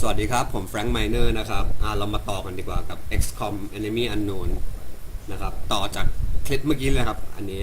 สวัสดีครับ ผมแฟรงค์ไมเนอร์นะครับอ่าเรามาต่อกันดีกว่ากับ XCOM Enemy Unknown นะครับ ต่อจากคลิปเมื่อกี้เลยครับ อันนี้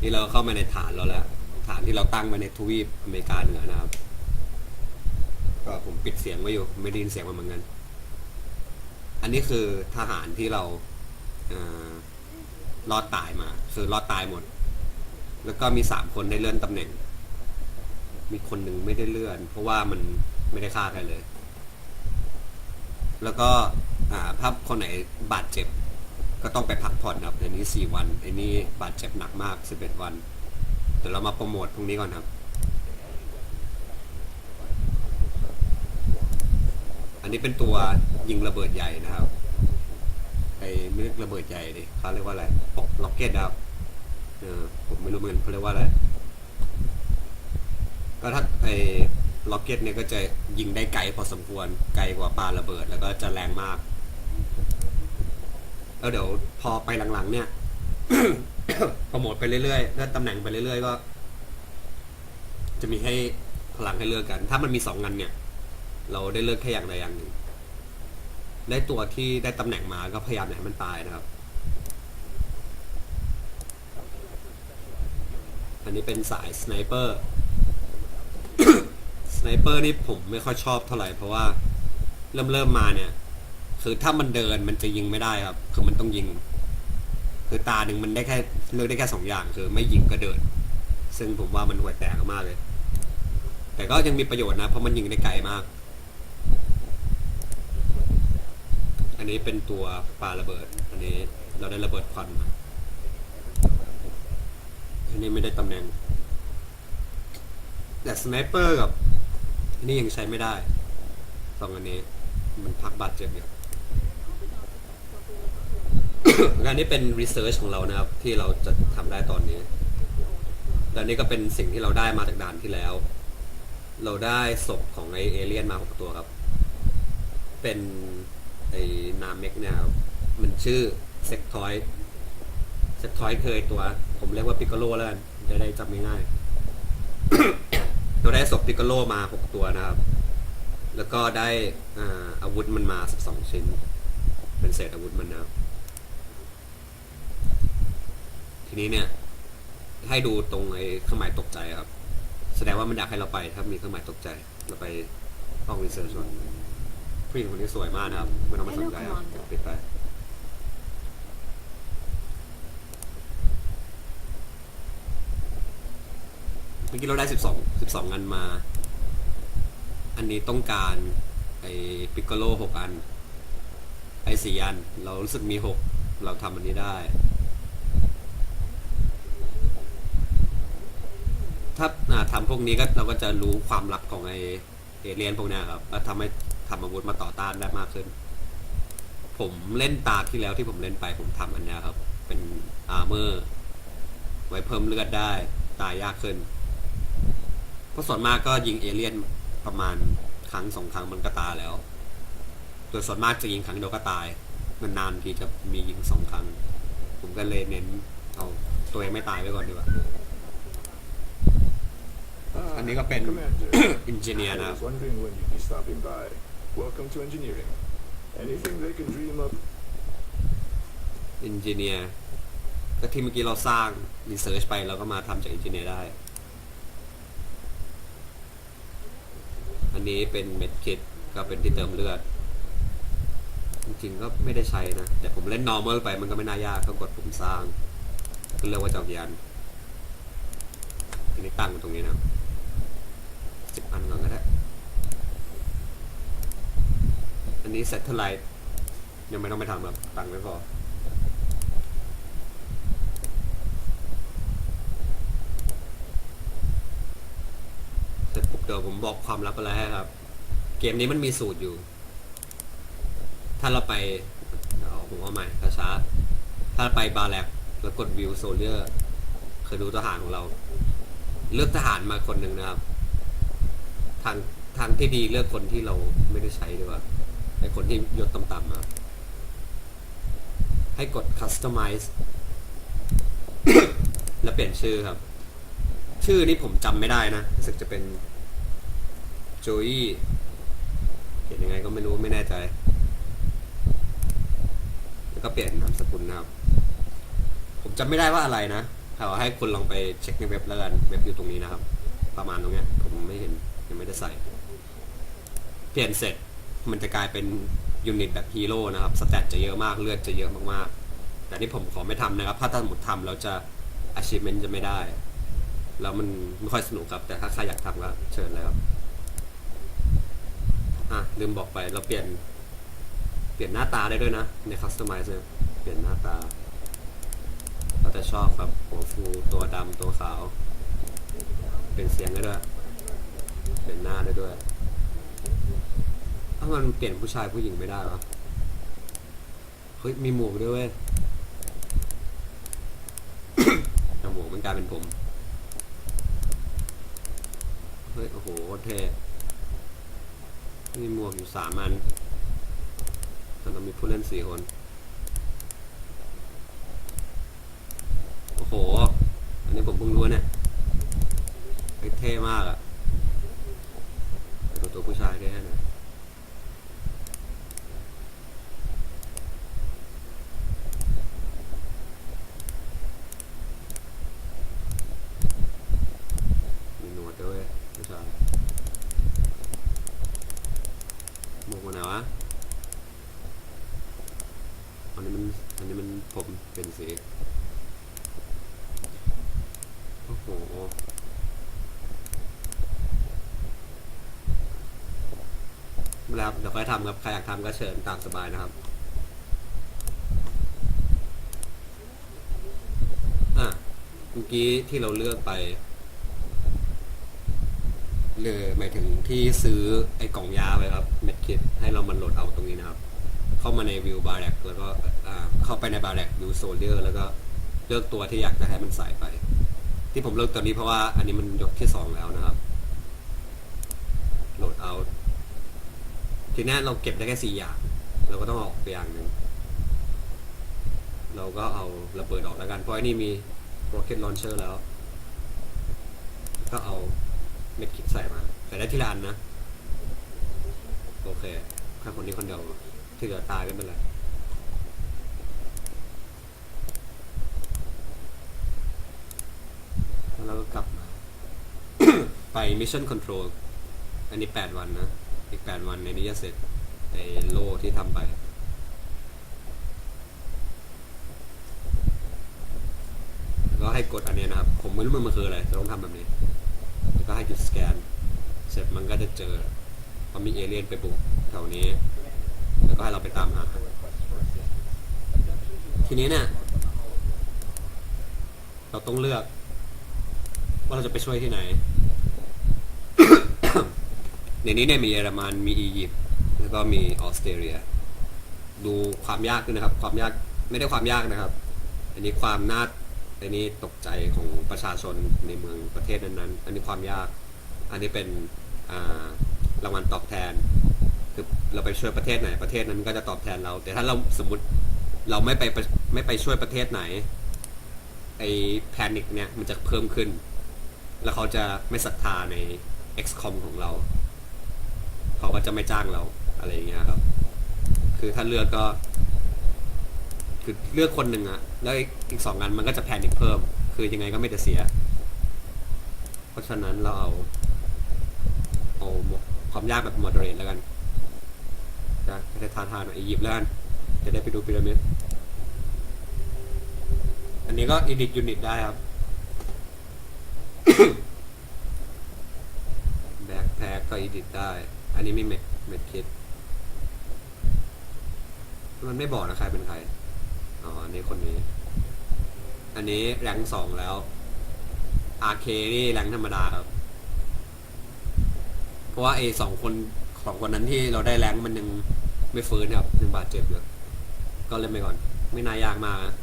นี่เราเข้ามาในฐานเราแล้ว ฐานที่เราตั้งไว้ในทวีปอเมริกาเหนือนะครับ ก็ผมปิดเสียงไว้อยู่ ไม่ได้ยินเสียงมันเหมือนกัน อันนี้คือทหารที่เราเอ่อรอดตายมา คือรอดตายหมด แล้วก็มีสามคนได้เลื่อนตำแหน่ง มีคนหนึ่งไม่ได้เลื่อน เพราะว่ามัน ไม่ได้ฆ่าใครเลย แล้วก็อ่าถ้าคนไหนบาดเจ็บ ก็ต้องไปพักผ่อนครับอันนี้สี่วันอ้นี่บาดเจ็บหนักมากสิบเอ็ดวันเดี๋ยวเรามาโปรโมทตรงนี้ก่อนครับ อันนี้เป็นตัวยิงระเบิดใหญ่นะครับไอ้ไม่เรียกระเบิดใหญ่ดิเขาเรียกว่าอะไรปล็อกเก็ตครับเออผมไม่รู้เหมือนเขาเรียกว่าอะไรก็ถ้าไอ ล็อกเก็ตเนี่ยก็จะยิงได้ไกลพอสมควรไกลกว่าปาระเบิด แล้วก็จะแรงมาก แล้วเดี๋ยวพอไปหลังๆ เนี่ยโปรโมทไปเรื่อยๆถ้าตำแหน่งไปเรื่อยๆก็ จะมีให้พลังให้เลือกกัน ถ้ามันมีสองงันเนี่ย เราได้เลือกแค่อย่างใดอย่างหนึ่งได้ตัวที่ได้ตำแหน่งมาก็พยายามให้มันตายนะครับ อันนี้เป็นสายสไนเปอร์ ไนเปอร์นี่ผมไม่ค่อยชอบเท่าไหร่เพราะว่าเริ่มเริ่มมาเนี่ย คือถ้ามันเดินมันจะยิงไม่ได้ครับ คือมันต้องยิง คือตาหนึ่งมันได้แค่เลือกได้แค่สองอย่างคือไม่ยิงก็เดิน ซึ่งผมว่ามันห่วยแตกมากเลย แต่ก็ยังมีประโยชน์นะ เพราะมันยิงได้ไกลมาก อันนี้เป็นตัวปลาระเบิด อันนี้เราได้ระเบิดควันมาอันนี้ไม่ได้ตำแหน่งแต่สไนเปอร์กับ อันนี่ยังใช้ไม่ได้สองอันนี้ มันพักบาดเจ็บอยู่ งานนี้เป็นรีเสิร์ชของเรานะครับ ที่เราจะทำได้ตอนนี้และนี่ก็เป็นสิ่งที่เราได้มาจากด่านที่แล้ว เราได้ศพของไอเอเลี่ยนมาหกตัวครับ เป็นไอนามเม็กเนี่ยครับมันชื่อเซ็กทอยเซ็กทอยเคยตัว ผมเรียกว่าปิกโกโลแล้วกันจะได้จำง่ายๆ เราได้ศพปิกโกโลมาหกตัวนะครับ แล้วก็ได้อ่าอาวุธมันมาสิบสองชิ้น เป็นเศษอาวุธมันนะครับ ทีนี้เนี่ย ให้ดูตรงไอ้เครื่องหมายตกใจครับ แสดงว่ามันอยากให้เราไป ถ้ามีเครื่องหมายตกใจ เราไปห้องรีเสิร์ชก่อนผู้หญิงคนนี้สวยมากนะครับไม่ต้องมาสนใจครับปิดไป เมื่อกี้เราได้สิบสองสิบสองอันมา อันนี้ต้องการไอ้ปิกโกโลหกอัน ไอ้สี่อัน เรารู้สึกมีหกเราทำอันนี้ได้ ถ้าอ่าทำพวกนี้ก็เราก็จะรู้ความลับของไอเอเลียนพวกเนี้ยครับแล้วทำให้ทำอาวุธมาต่อต้านได้มากขึ้น ผมเล่นตาที่แล้วที่ผมเล่นไปผมทำอันเนี้ยครับ เป็นอาร์เมอร์ ไว้เพิ่มเลือดได้ตายยากขึ้น เพราะส่วนมากก็ยิงเอเลี่ยนประมาณครั้งสองครั้งมันก็ตายแล้วโดยส่วนมากจะยิงครั้งเดียวก็ตายนานๆทีจะมียิงสองครั้ง ผมก็เลยเน้นเอาตัวเองไม่ตายไว้ก่อนดีกว่า Ah, Anh ấy có pen Commander. engineer I now. was wondering when you'd be stopping by. Welcome to engineering. Anything they can dream up. อินจิเนียร์ก็ที่เมื่อกี้เราสร้างรีเสิร์ชไปเราก็มาทำจากอินจิเนียร์ได้ นี้เป็นเม็ดคิดก็เป็นที่เติมเลือด จริงๆก็ไม่ได้ใช้นะ แต่ผมเล่น normal ไปมันก็ไม่น่ายากก็กดปุ่มสร้าง ก็เรียกว่าจอกยันอันนี้ตั้งตรงนี้นะสิบอันก่อนก็ได้ อันนี้เซตเทอร์ไลท์ยังไม่ต้องไปทำหรอกตั้งไว้พอเสร็จปุ๊บ เดี๋ยวผมบอกความลับอะไรให้ครับ เกมนี้มันมีสูตรอยู่ ถ้าเราไปเดี๋ยวผมเอาใหม่ช้าๆถ้าไปบาร์แลกแล้วกดวิวโซเลียร์เคยดูทหารของเรา เลือกทหารมาคนหนึ่งนะครับ ทางทางที่ดีเลือกคนที่เราไม่ได้ใช้ดีกว่าไอคนที่ยศต่ำๆมาให้กด customize แล้วเปลี่ยนชื่อครับ ชื่อนี้ผมจำไม่ได้นะรู้สึกจะเป็น โจยขียนยังไงก็ไม่รู้ไม่แน่ใจ แล้วก็เปลี่ยนนามสกุลนะครับ ผมจำไม่ได้ว่าอะไรนะแต่ว่าให้คุณลองไปเช็คในเว็บแล้วกันเว็บอยู่ตรงนี้นะครับ ประมาณตรงเนี้ย ผมไม่เห็นยังไม่ได้ใส่ เปลี่ยนเสร็จมันจะกลายเป็นยูนิตแบบฮีโร่นะครับ สแตทจะเยอะมากเลือดจะเยอะมากๆ แต่ที่ผมขอไม่ทำนะครับถ้าถ้าสมมติทำแล้วจะ achievement จะไม่ได้ แล้วมันไม่ค่อยสนุกครับ แต่ถ้าใครอยากทำก็เชิญเลยครับ อะลืมบอกไปเราเปลี่ยน เปลี่ยนหน้าตาได้ด้วยนะใน customize เนี่ยเปลี่ยนหน้าตาเราจะชอบครับหัวฟูตัวดำตัวขาว เปลี่ยนเสียงได้ด้วย เปลี่ยนหน้าได้ด้วยถ้ามันเปลี่ยนผู้ชายผู้หญิงไม่ได้วะเฮ้ยมีหมวกด้วยเว้ยแต่หมวกมันกลายเป็นผม เฮ้ย โอ้โหคตรเท่ มีหมวกอยู่สามอันแต่เรามีผู้เล่นสี่คน โอ้โห อันนี้ผมเพิ่งรู้เนี่ยเท่มากอะตัวตัวผู้ชายได้นะมีหนวดด้วยผู้ชาย หมวกมันไหนวะ อันนี้มัน อันนี้มันผมเป็นสี โอ้โห แล้วเดี๋ยวค่อยทำครับ ใครอยากทำก็เชิญตามสบายนะครับอะเมื่อกี้ที่เราเลือกไปเลยหมายถึงที่ซื้อไอ้กล่องยาไปครับเคิดให้เรามันโหลดเอาตรงนี้นะครับ เข้ามาในวิวบาร์แรกแล้วก็เข้าไปในบาร์แรกวิวโซเดอร์แล้วก็เลือกตัวที่อยากจะให้มันใส่ไป ที่ผมเลือกตัวนี้เพราะว่าอันนี้มันยกที่สองแล้วนะครับโหลดเอาทีนี้เราเก็บได้แค่สี่อย่าง เราก็ต้องออกไปอย่างหนึ่งเราก็เอาระเบิดออกแล้วกันเพราะอันนี้มี rocket launcher แล้ว ก็เอาเม็ดคิดใส่มา ใส่ได้ทีละอันนะ โอเคแค่คนนี้คนเดียวที่เหลือตายไม่เป็นไรแล้วเราก็กลับมา ไป Mission Control อันนี้ 8 วันนะ อีก 8 วันในนี้จะเสร็จไอ้โลที่ทำไปก็ให้กดอันนี้นะครับ ผมไม่รู้มันมันคืออะไรจะต้องทำแบบนี้ แล้วก็ให้จุดสแกน เสร็จมันก็จะเจอ ว่ามีเอเลี่ยนไปบุกแถวนี้ แล้วก็ให้เราไปตามหา ทีนี้เนี่ยเราต้องเลือก ว่าเราจะไปช่วยที่ไหน ในนี้เนี่ยมีเยอรมันมีอียิปต์แล้วก็มีออสเตรเลีย ดูความยากด้วยนะครับ ความยากไม่ได้ความยากนะครับ อันนี้ความน่าอันนี้ตกใจของประชาชนในเมืองประเทศนั้นๆ อันนี้ความยาก อันนี้เป็นอ่า รางวัลตอบแทน คือเราไปช่วยประเทศไหนประเทศนั้นก็จะตอบแทนเรา แต่ถ้าเราสมมติเราไม่ไปไม่ไปช่วยประเทศไหนไอ้แพนิคเนี่ยมันจะเพิ่มขึ้น แล้วเขาจะไม่ศรัทธาใน XCOM ของเรา เขาก็จะไม่จ้างเราอะไรอย่างเงี้ยครับ คือถ้าเลือกก็ คือเลือกคนหนึ่งอะแล้วอีกสองอันมันก็จะแพนิคเพิ่ม คือยังไงก็ไม่จะเสีย เพราะฉะนั้นเราเอา ความยากแบบมอดเรทแล้วกันจะจะทานทานอียิปต์แล้วกันจะได้ไปดูพีระมิดอันนี้ก็ edit unit ได้ครับ backpack ก็ edit ได้ อันนี้ไม่เม็ดเม็ดคิดมันไม่บอกนะใครเป็นใคร อ๋อ อันนี้คนนี้ อันนี้แรงสองแล้ว RK นี่แรงธรรมดาครับ เพราะว่าไอ้สองคนสองคนนั้นที่เราได้แรงมันยังไม่ฟื้นครับยังบาดเจ็บอยู่ก็เล่นไปก่อน ไม่น่ายากมากนะ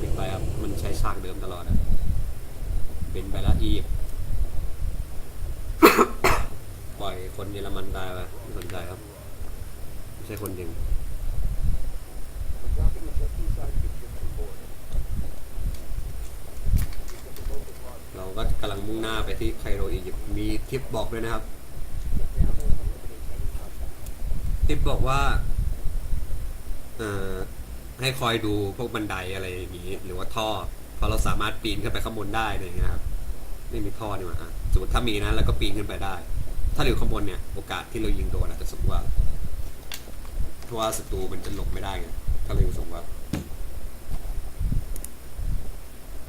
บินไปครับ มันใช้ฉากเดิมตลอดอะบินไปแล้วอียิปล่อยคนเยอรมันตายไปไม่สนใจครับไม่ใช่คนยิง เราก็กำลังมุ่งหน้าไปที่ไคโรอียิปต์มีทิปบอกด้วยนะครับติ๊บอกว่าเอ่อให้คอยดูพวกบันไดอะไรอย่างนี้ หรือว่าท่อพราะเราสามารถปีนขึ้นไปข้างบนได้อะไรอย่างเงี้ยครับไม่มีท่อนี่หว่าสมมติถ้ามีนะแล้วก็ปีนขึ้นไปได้ ถ้าอยู่ข้างบนเนี่ยโอกาสที่เรายิงโดนอาจจะสูงกว่าเพราะว่าศัตรูมันจะหลบไม่ได้ไงถ้าเราอยู่สูงกว่า